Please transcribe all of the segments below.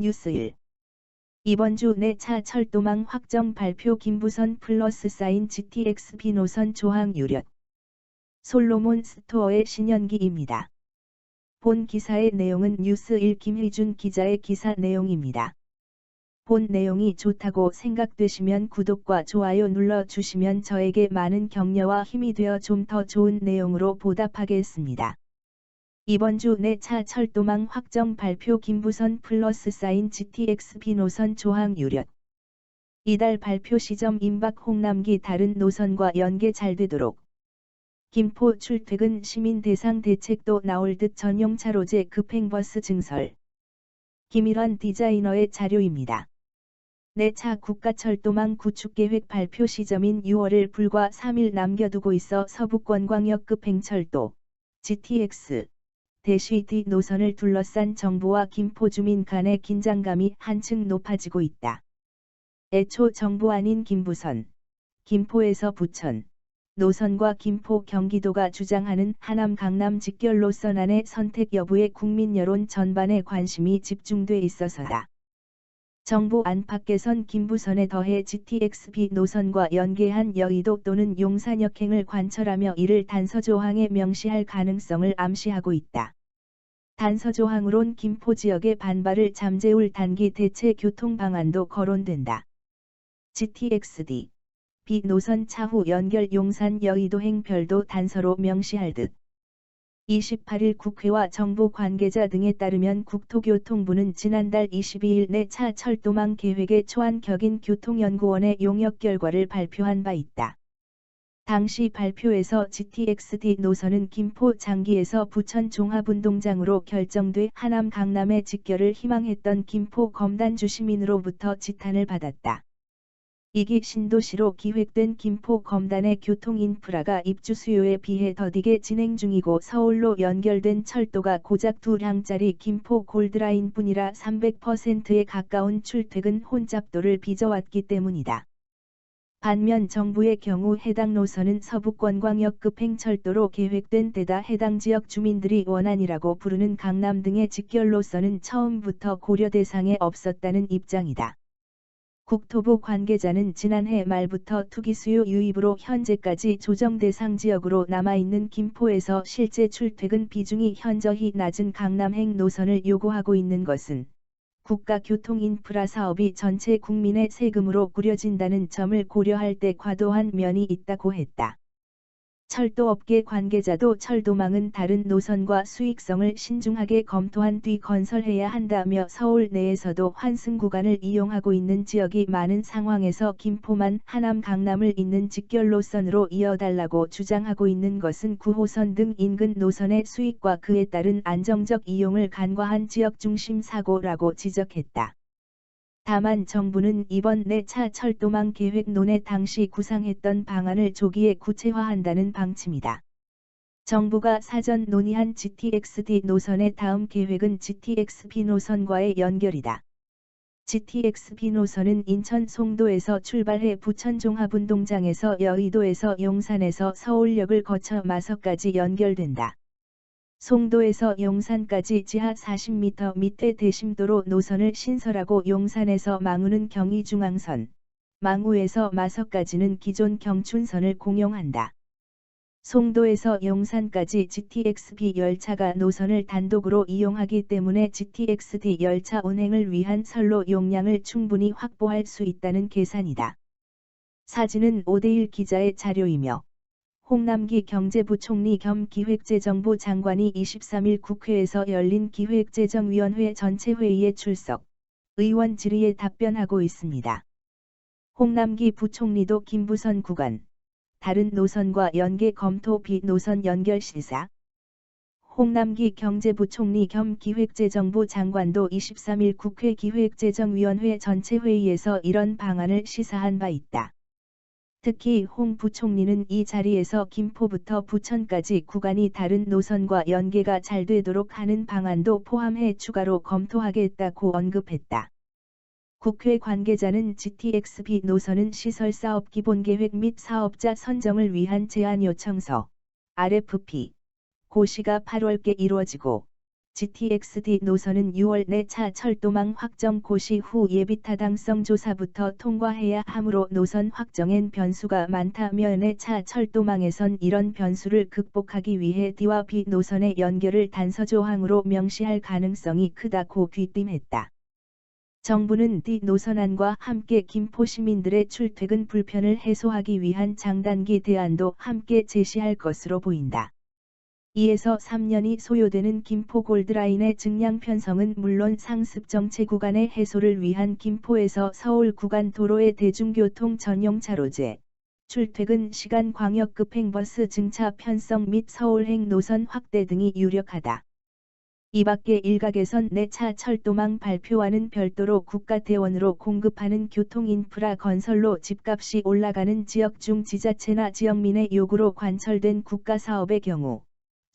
뉴스 1. 이번 주 내 차 철도망 확정 발표 김부선 플러스 사인 GTX-B 노선 조항 유력. 솔로몬 스토어의 신현기입니다. 본 기사의 내용은 뉴스 1 김희준 기자의 기사 내용입니다. 본 내용이 좋다고 생각되시면 구독과 좋아요 눌러 주시면 저에게 많은 격려와 힘이 되어 좀 더 좋은 내용으로 보답하겠습니다. 이번 주 내차 철도망 확정 발표 김부선 플러스 사인 GTX-B 노선 조항 유력. 이달 발표 시점 임박 홍남기 다른 노선과 연계 잘 되도록. 김포 출퇴근 시민 대상 대책도 나올 듯 전용 차로제 급행버스 증설. 김일환 디자이너의 자료입니다. 내차 국가철도망 구축계획 발표 시점인 6월을 불과 3일 남겨두고 있어 서북권광역 급행철도 GTX 대쉬D 노선을 둘러싼 정부와 김포 주민 간의 긴장감이 한층 높아지고 있다. 애초 정부 아닌 김부선, 김포에서 부천, 노선과 김포 경기도가 주장하는 하남 강남 직결 노선 안의 선택 여부에 국민 여론 전반에 관심이 집중돼 있어서다. 정부 안팎에선 김부선에 더해 GTX-B 노선과 연계한 여의도 또는 용산역행을 관철하며 이를 단서 조항에 명시할 가능성을 암시하고 있다. 단서조항으론 김포 지역의 반발을 잠재울 단기 대체 교통 방안도 거론된다. GTX-D B 노선 차후 연결 용산 여의도행 별도 단서로 명시할 듯. 28일 국회와 정부 관계자 등에 따르면 국토교통부는 지난달 22일 내 차 철도망 계획의 초안 격인 교통연구원의 용역 결과를 발표한 바 있다. 당시 발표에서 GTX-D 노선은 김포 장기에서 부천 종합운동장으로 결정돼 하남 강남의 직결을 희망했던 김포 검단주 시민으로부터 지탄을 받았다. 이기 신도시로 기획된 김포 검단의 교통 인프라가 입주 수요에 비해 더디게 진행 중이고 서울로 연결된 철도가 고작 두 량짜리 김포 골드라인뿐이라 300%에 가까운 출퇴근 혼잡도를 빚어왔기 때문이다. 반면 정부의 경우 해당 노선은 서북권광역 급 행철도로 계획된 데다 해당 지역 주민들이 원안이라고 부르는 강남 등의 직결 노선은 처음부터 고려 대상에 없었다는 입장이다. 국토부 관계자는 지난해 말부터 투기 수요 유입으로 현재까지 조정 대상 지역으로 남아있는 김포에서 실제 출퇴근 비중이 현저히 낮은 강남행 노선을 요구하고 있는 것은 국가 교통 인프라 사업이 전체 국민의 세금으로 꾸려진다는 점을 고려할 때 과도한 면이 있다고 했다. 철도업계 관계자도 철도망은 다른 노선과 수익성을 신중하게 검토한 뒤 건설해야 한다며 서울 내에서도 환승 구간을 이용하고 있는 지역이 많은 상황에서 김포만 하남 강남을 잇는 직결 노선으로 이어달라고 주장하고 있는 것은 9호선 등 인근 노선의 수익과 그에 따른 안정적 이용을 간과한 지역 중심 사고라고 지적했다. 다만 정부는 이번 내차 철도망 계획 논의 당시 구상했던 방안을 조기에 구체화한다는 방침이다. 정부가 사전 논의한 GTX-D 노선의 다음 계획은 GTX-B 노선과의 연결이다. GTX-B 노선은 인천 송도에서 출발해 부천 종합운동장에서 여의도에서 용산에서 서울역을 거쳐 마석까지 연결된다. 송도에서 용산까지 지하 40m 밑에 대심도로 노선을 신설하고 용산에서 망우는 경의중앙선, 망우에서 마석까지는 기존 경춘선을 공용한다. 송도에서 용산까지 GTX-B 열차가 노선을 단독으로 이용하기 때문에 GTX-D 열차 운행을 위한 선로 용량을 충분히 확보할 수 있다는 계산이다. 사진은 오대일 기자의 자료이며 홍남기 경제부총리 겸 기획재정부 장관이 23일 국회에서 열린 기획재정위원회 전체 회의에 출석, 의원 질의에 답변하고 있습니다. 홍남기 부총리도 김부선 구간, 다른 노선과 연계 검토 비노선 연결 시사, 홍남기 경제부총리 겸 기획재정부 장관도 23일 국회 기획재정위원회 전체 회의에서 이런 방안을 시사한 바 있다. 특히 홍 부총리는 이 자리에서 김포부터 부천까지 구간이 다른 노선과 연계가 잘 되도록 하는 방안도 포함해 추가로 검토하겠다고 언급했다. 국회 관계자는 GTX-B 노선은 시설 사업 기본 계획 및 사업자 선정을 위한 제안 요청서 RFP 고시가 8월께 이루어지고 GTX-D 노선은 6월 내 차 철도망 확정 고시 후 예비 타당성 조사부터 통과해야 하므로 노선 확정엔 변수가 많다며 내차 철도망에선 이런 변수를 극복하기 위해 D와 B 노선의 연결을 단서 조항으로 명시할 가능성이 크다고 귀띔했다. 정부는 D 노선안과 함께 김포 시민들의 출퇴근 불편을 해소하기 위한 장단기 대안도 함께 제시할 것으로 보인다. 2에서 3년이 소요되는 김포 골드라인의 증량 편성은 물론 상습 정체 구간의 해소를 위한 김포에서 서울 구간 도로의 대중교통 전용 차로제, 출퇴근 시간 광역 급행버스 증차 편성 및 서울행 노선 확대 등이 유력하다. 이 밖에 일각에선 내차 철도망 발표와는 별도로 국가대원으로 공급하는 교통인프라 건설로 집값이 올라가는 지역 중 지자체나 지역민의 요구로 관철된 국가사업의 경우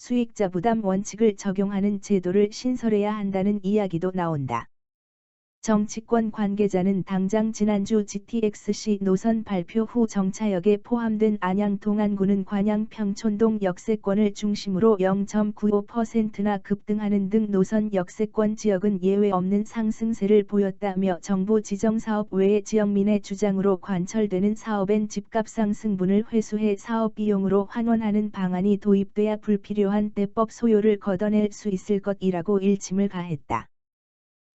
수익자 부담 원칙을 적용하는 제도를 신설해야 한다는 이야기도 나온다. 정치권 관계자는 당장 지난주 GTX-C 노선 발표 후 정차역에 포함된 안양 동안구는 관양 평촌동 역세권을 중심으로 0.95%나 급등하는 등 노선 역세권 지역은 예외 없는 상승세를 보였다며 정부 지정 사업 외의 지역민의 주장으로 관철되는 사업엔 집값 상승분을 회수해 사업 비용으로 환원하는 방안이 도입돼야 불필요한 대법 소요를 걷어낼 수 있을 것이라고 일침을 가했다.